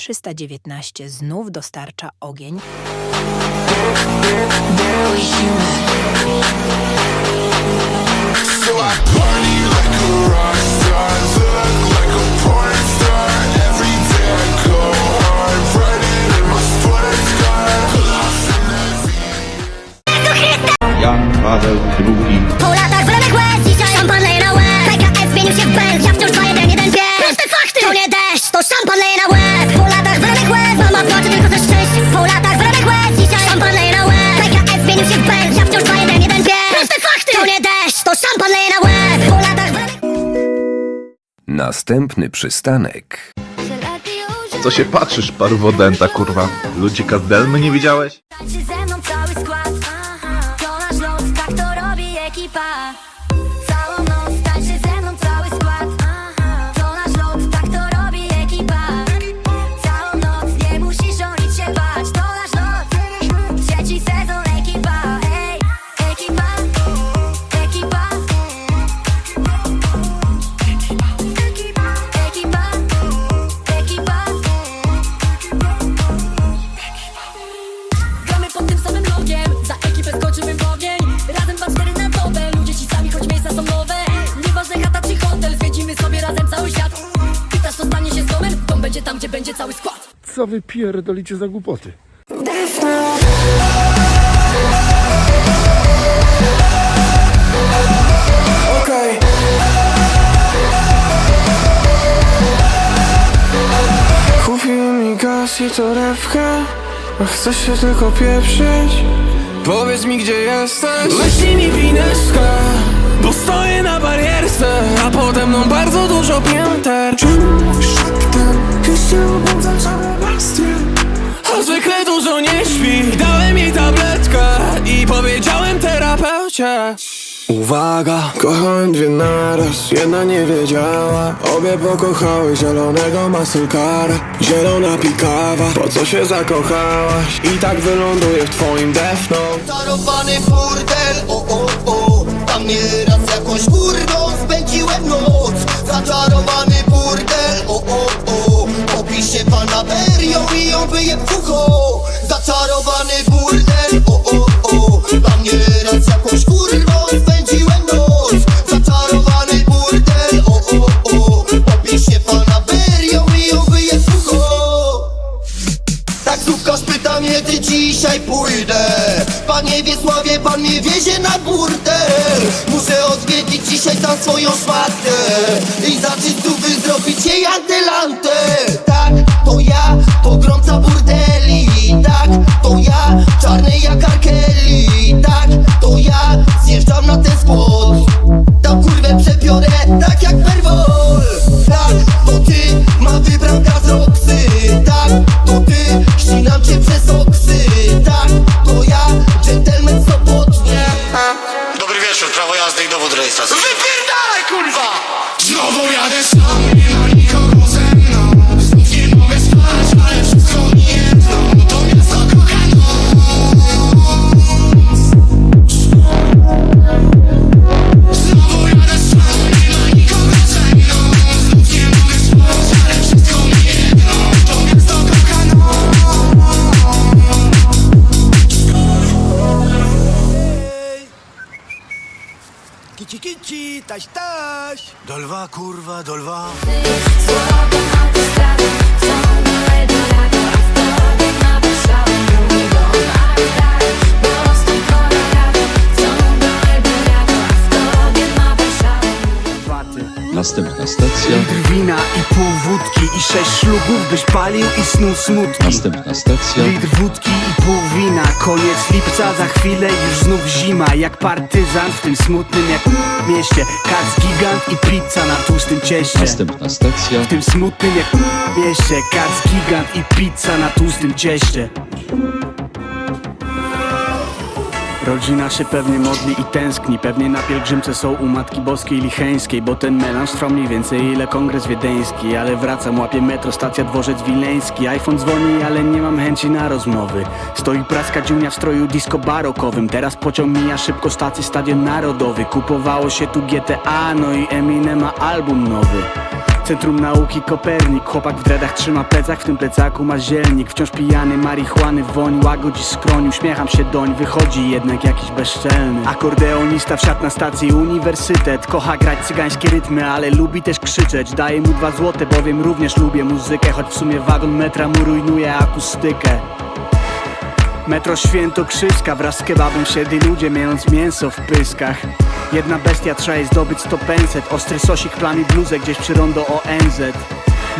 319 znów dostarcza ogień. Jan Paweł II. Po latach wlenek łez, dzisiaj szampan leje na łeb PKS zmienił się w Benz, Następny przystanek. Co się patrzysz, parwodenta, kurwa? Ludzika z Delmy nie widziałeś? Tańczy ze mną cały skład To nasz los, tak to robi ekipa Co wy pierdolicie za głupoty? Kupił mi gaz i torebkę A chcesz się tylko pieprzyć? Powiedz mi gdzie jesteś Myśli mi wineska Bo stoję na barierce A pode mną bardzo dużo pięter. A zwykle dużo nie śpi. Dałem jej tabletkę I powiedziałem terapeucie. Uwaga, kochałem dwie naraz, jedna nie wiedziała. Obie pokochały zielonego masylkara Zielona pikawa, po co się zakochałaś? I tak wyląduję w twoim defno Czarowany burdel, o nieraz jakąś kurwą spędziłem noc. Zaczarowany burdel, o o o. Opiszę fanaberią i ją wyje w ucho Zaczarowany burdel, o o o. Tam nieraz jakąś kurwą spędziłem noc. Zaczarowany burdel, o o o. Opiszę fanaberią i ją wyje w ucho Taksówkarz pyta mnie, ty dzisiaj pójdę Panie Wiesławie, pan mnie wiezie na burdel Muszę odwiedzić dzisiaj tam swoją szmatkę I za czystówy zrobić jej antylantę. Tak, to ja, pogromca burdeli. Tak, to ja, czarny jak Arkeli. Tak, Kici kici, taś taś. Do lwa, kurwa, do lwa. Następna stacja. Litr wina i pół wódki I sześć ślubów byś palił i snuł smutki Następna stacja. Litr wódki i pół wina Koniec lipca, za chwilę już znów zima Jak partyzant w tym smutnym jak mieście Kac gigant i pizza na tłustym cieście Następna stacja. W tym smutnym jak mieście Kac gigant i pizza na tłustym cieście Rodzina się pewnie modli i tęskni Pewnie na pielgrzymce są u Matki Boskiej Licheńskiej Bo ten melanż trwa mniej więcej ile kongres wiedeński Ale wracam, łapię metro, stacja dworzec wileński iPhone dzwoni, ale nie mam chęci na rozmowy. Stoi praska dziunia w stroju disco barokowym Teraz pociąg mija szybko stację Stadion Narodowy Kupowało się tu GTA, no i Eminem ma album nowy Centrum Nauki Kopernik. Chłopak w dreadach trzyma plecak, w tym plecaku ma zielnik. Wciąż pijany, marihuany, woń łagodzi skroń. Uśmiecham się doń, wychodzi jednak jakiś bezczelny. Akordeonista wsiadł na stacji uniwersytet. Kocha grać cygańskie rytmy, ale lubi też krzyczeć. Daję mu dwa złote, bowiem również lubię muzykę Choć w sumie wagon metra mu rujnuje akustykę Metro Świętokrzyska wraz z kebabem siedli ludzie mając mięso w pyskach. Jedna bestia trzeba jej zdobyć 100 penset Ostry sosik plami bluzę gdzieś przy rondo ONZ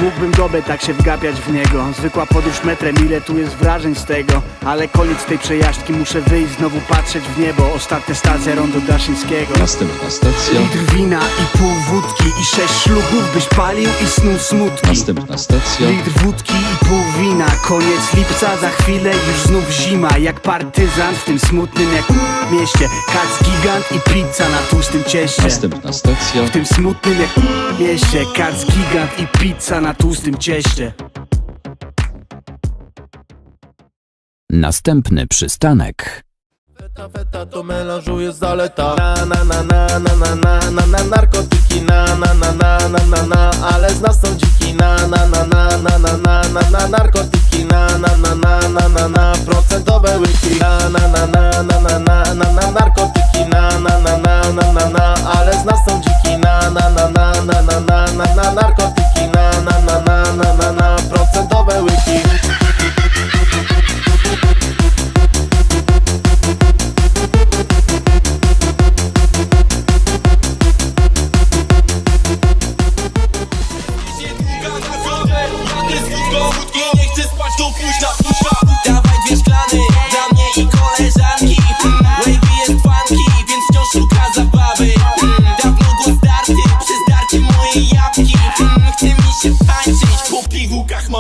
Mógłbym dobę tak się wgapiać w niego. Zwykła podróż metrem, ile tu jest wrażeń z tego? Ale koniec tej przejażdżki, muszę wyjść, znowu patrzeć w niebo. Ostatnia stacja rondo Daszyńskiego. Następna stacja. Litr wina i pół wódki i sześć szlugów byś palił i snuł smutki. Następna stacja. Litr wódki i pół wina. Koniec lipca, za chwilę już znów zima. Jak partyzant w tym smutnym jak mieście. Kac gigant i pizza na tłustym cieście. Następna stacja. W tym smutnym jak mieście. Kac gigant i pizza na tłustym cieście Następny przystanek. Feta, feta to melanżu jest zaleta Na na na na na na na na na narkotyki Na na na na na na na ale z nas są dziki Na na na na na na na na na narkotyki Na na na na na na na procentowe łyki Na na na na na na na na na narkotyki Na na na na na na na ale z nas są dziki Na na na na na na na na na narkotyki Na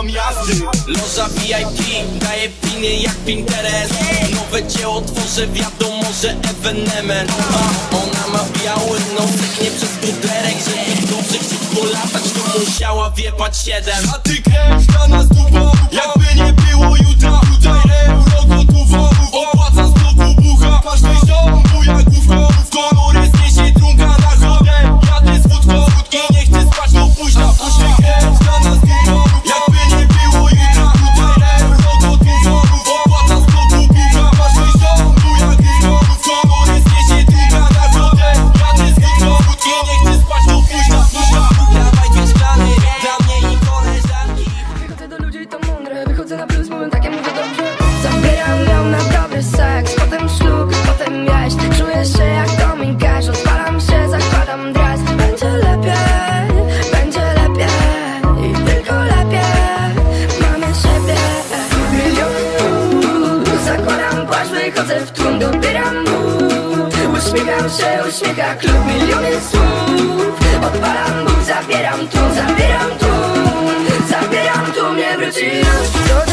mam jazdy Loża VIP, daje piny jak Pinterest. Nowe dzieło tworzę, wiadomo, że ewenement. A ona ma biały nosek, nie przez buderek Żeby dobrze chcieć polatać, to musiała wiepać siedem. A ty kręć na nas dupa, jakby nie było jutra Tutaj euro gotowa, opłaca z bloku bucha. Każdy ziom, buja główką, kolor Takie mówię dobrze. Zabieram ją na dobry seks. Potem ślub, potem jaźń Czuję się jak Domin Cash. Odpalam się, zakładam dres Będzie lepiej, będzie lepiej. I tylko lepiej Mamy siebie. Zakładam płaszcz, wychodzę w tłum Dobieram but. Uśmiecham się, uśmiecha klub Miliony słów. Odpalam but, zabieram tu, zabieram tu Zabieram tu, nie wróci już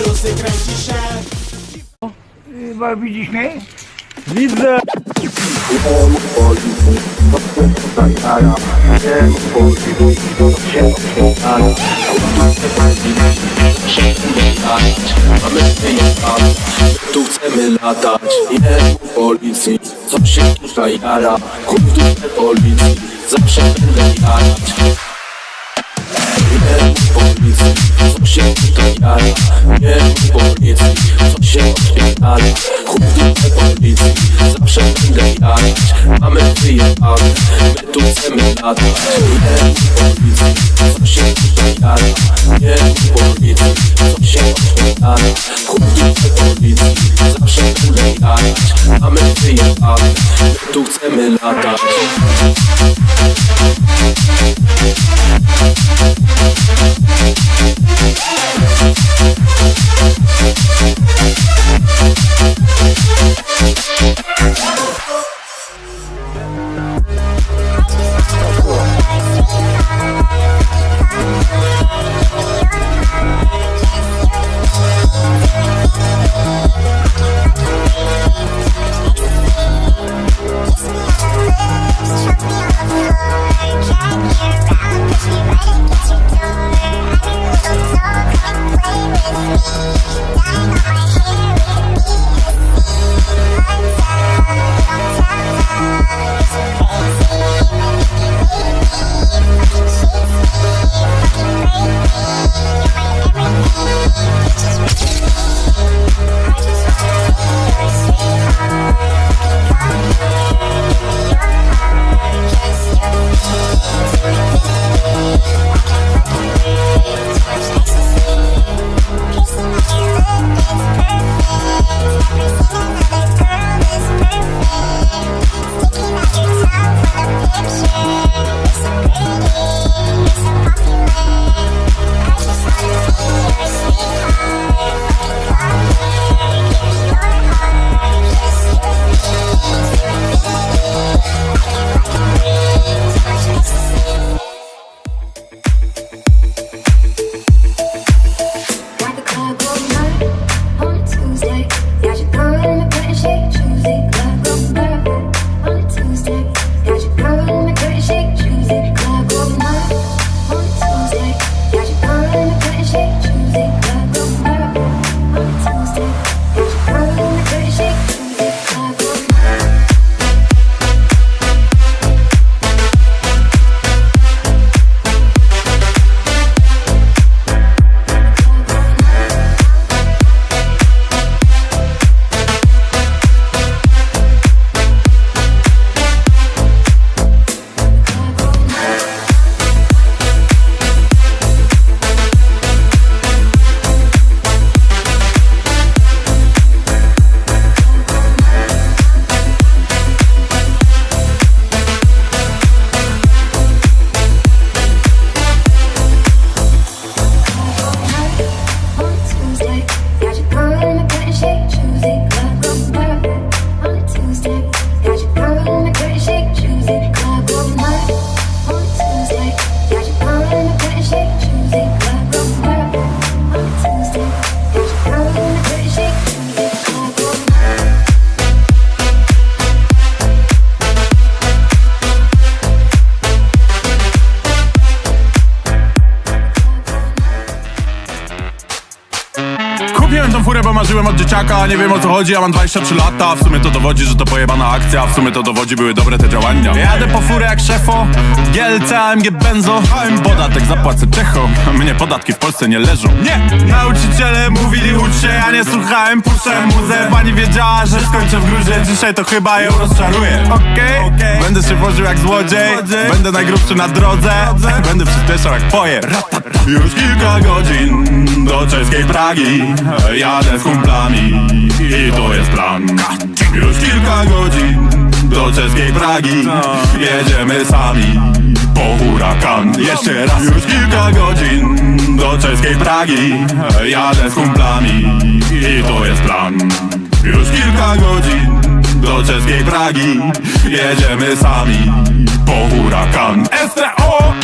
lucy kręci się. Widzisz mnie? Widzę! Tu chcemy latać, nie mów policji. Co się tutaj jara, kup tu policji. Zawsze będę jarać Policji, co się odpierdala Nie policji, co się się tutaj policji, zawsze będę jarać Mamy wyjebane, my tu chcemy latać dzieciaka Nie wiem o co chodzi, ja mam 23 lata. W sumie to dowodzi, że to pojebana akcja. W sumie to dowodzi, były dobre te działania. Jadę po furę jak szefo. GLC, AMG, Benzo. AM podatek zapłacę Czecho. Mnie podatki w Polsce nie leżą. Nie! Nauczyciele mówili ucz się Ja nie słuchałem, puszczałem muzę. Pani wiedziała, że skończę w gruzie. Dzisiaj to chyba ją rozczaruję. Okej? Będę się woził jak złodziej. Będę najgrubszy na drodze. Będę przyspieszał jak pojer Już kilka godzin do czeskiej Pragi. Jadę z kumplami i to jest plan. Już kilka godzin do czeskiej Pragi. Jedziemy sami po hurakan. Jeszcze raz Już kilka godzin do czeskiej Pragi. Jadę z kumplami. I to jest plan. Już kilka godzin do czeskiej Pragi. Jedziemy sami po hurakan. STO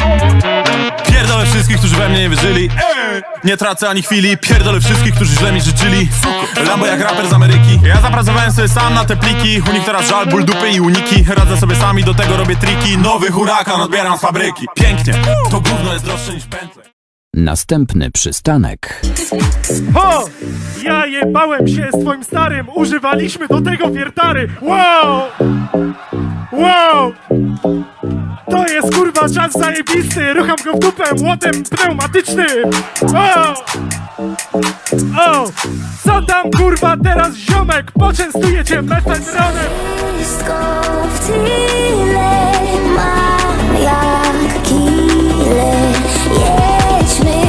Pierdolę wszystkich, którzy we mnie nie wierzyli! Nie tracę ani chwili Pierdolę wszystkich, którzy źle mi życzyli Lambo jak raper z Ameryki Ja zapracowałem sobie sam na te pliki U nich teraz żal, ból dupy i uniki Radzę sobie sami, do tego robię triki Nowy hurakan odbieram z fabryki Pięknie, to gówno jest droższe niż pętle Następny przystanek. O! Ja jebałem się z twoim starym! Używaliśmy do tego wiertary! Wow! Wow! To jest kurwa czas zajebisty, rucham go w dupę młotem pneumatycznym. O! O! Co tam kurwa teraz ziomek, poczęstuję cię mefedronem. Wszystko w tyle ma jak kile Jedźmy,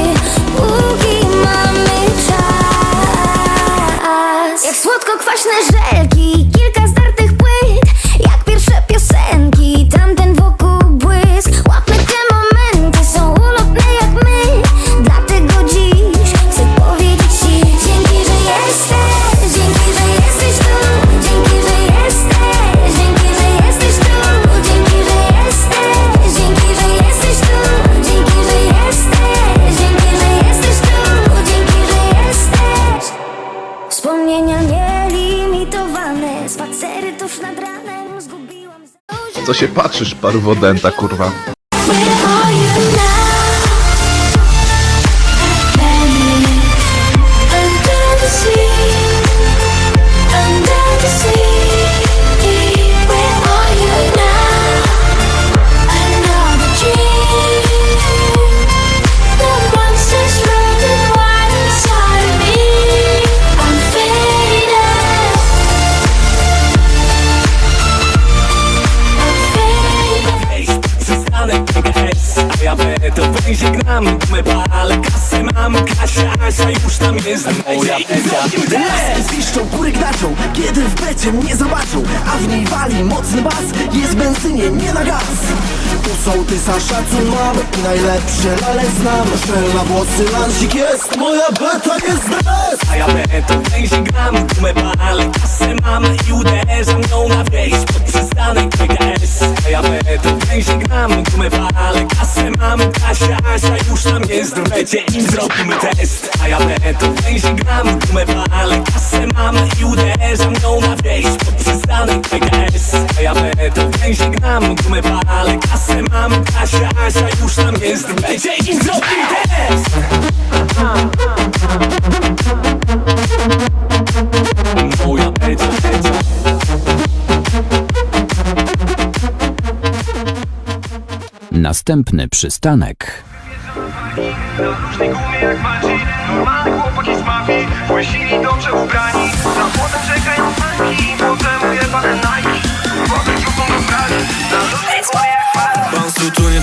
póki mamy czas Jak słodko-kwaśne żelki, się patrzysz, parwodenta, kurwa? Ja to będzie gram My ale kasy mam. Kasia, Asia już tam jest. Moja Pecia Lasy zwiszczą, kury knaczą Kiedy w becie mnie zobaczą. A w niej wali mocny bas Jest benzynie, nie na gaz. Tu sołtysa szacun mam I najlepsze lale znam Szczelna włosy lansik jest. Moja beta the best A ja to będzie gram. My ale kasy mam I uderzam ją na wieś Pod przystanek PGS A ja to będzie gram. My ale kasy mam. Kasia, Asia już tam jest. Będzie im zrobimy test. A ja to będzie gram. My ale kasy mam I uderzam ją na wieś Pod przystanek PGS A ja to będzie gram. My ale kasy mam. Kasia, Asia już tam jest Będzie im zrobimy test Moja Następny przystanek. Na różnej gumie jak Bungie Normalne chłopaki z mafii Łysini dobrze ubrani Za płotem czekają fanki Potem ujebane Nike. Potem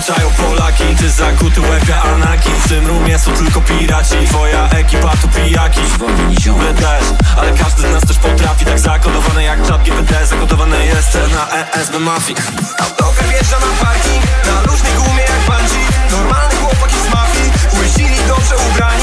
Czają Polaki Ty zakuty łebia anaki W tym rumie są tylko piraci Twoja ekipa to pijaki. My też, ale każdy z nas też potrafi. Tak zakodowane jak czat GPT Zakodowane jest na ESB mafii. Autokar wjeżdża na parking Na różnej gumie jak Bungie Normalne chłopaki z mafii. Łysini dobrze ubrani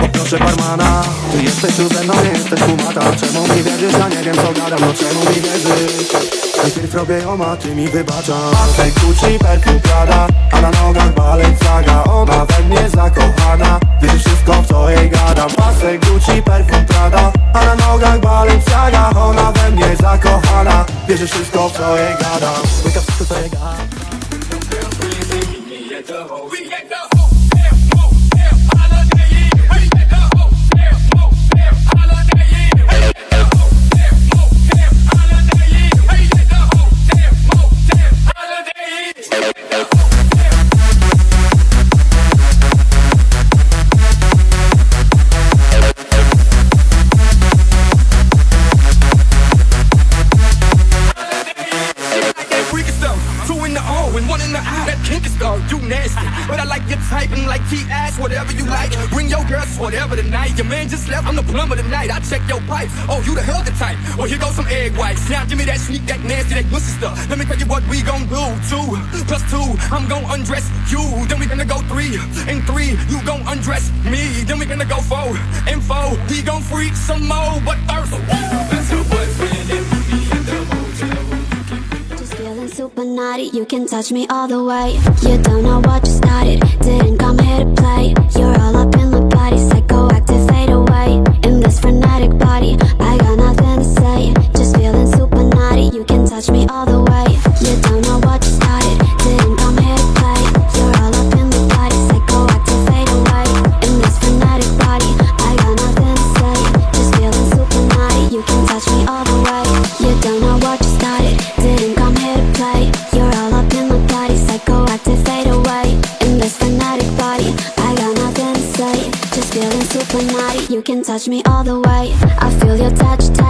Poproszę barmana Ty jesteś tu ze mną, jesteś kumata Czemu mi wierzysz? Ja nie wiem co gadam No czemu mi wierzysz? Najpierw robię ją, a ty mi wybaczasz Pasek Gucci, perfum Prada A na like T-ass, whatever you like. Bring your girls, whatever tonight. Your man just left, I'm the plumber tonight. I check your pipes. Oh, you the hell the type. Well, here goes some egg whites. Now give me that sneak, that nasty, that pussy stuff. Let me tell you what we gon' do. Two plus two, I'm gon' undress you. Then we gonna go three and three, you gon' undress me. Then we gonna go four and four, we gon' freak some more. But first, super naughty, you can touch me all the way. You don't know what you started, didn't come here to play. You're all up in my body, psychoactive fade away. In this frenetic body, I touch me all the way. I feel your touch. touch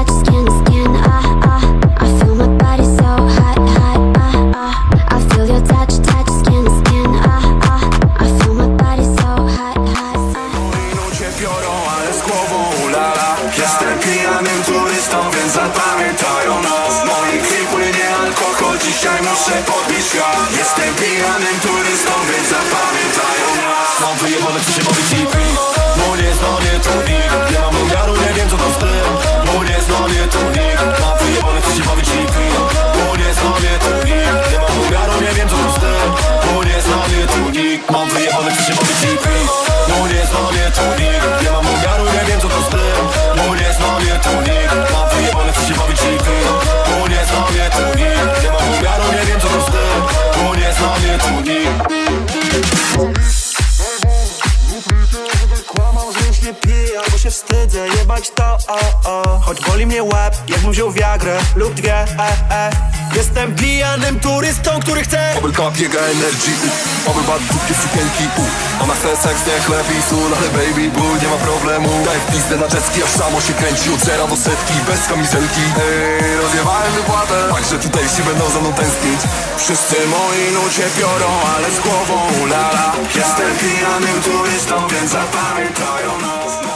o, o Choć boli mnie łeb, jakbym wziął wiagrę lub dwie, e, e. Jestem pijanym turystą, który chce Obelka biega energii, u. Obelba dupkie sukienki, u. Ona chce seks, nie chleb i sól, no ale baby bój, nie ma problemu. Daj w pizdę na czeski, aż samo się kręci Od zera do setki, bez kamizelki. Ej, rozjebałem wypłatę. Także tutaj się będą za mną tęsknić. Wszyscy moi ludzie biorą, ale z głową lala Jestem pijanym turystą, więc zapamiętają nas.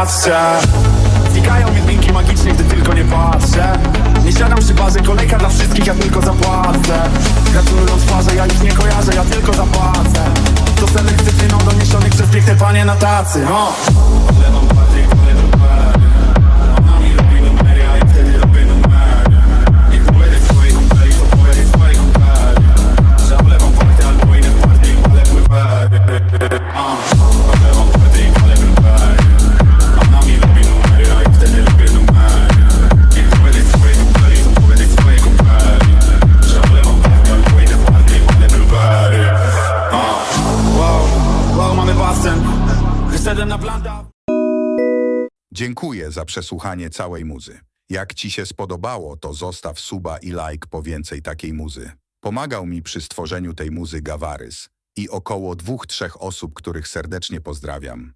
patrzę. Znikają mi dźwięki magiczne, gdy tylko nie patrzę. Nie siadam przy barze, kolejka dla wszystkich, ja tylko zapłacę. Gratulują twarze, ja ich nie kojarzę, ja tylko zapłacę. To selek z cytryną doniesionych przez piękne panie na tacy, no. Dziękuję za przesłuchanie całej muzy. Jak Ci się spodobało, to zostaw suba i like po więcej takiej muzy. Pomagał mi przy stworzeniu tej muzy Gawarys i około dwóch, trzech osób, których serdecznie pozdrawiam.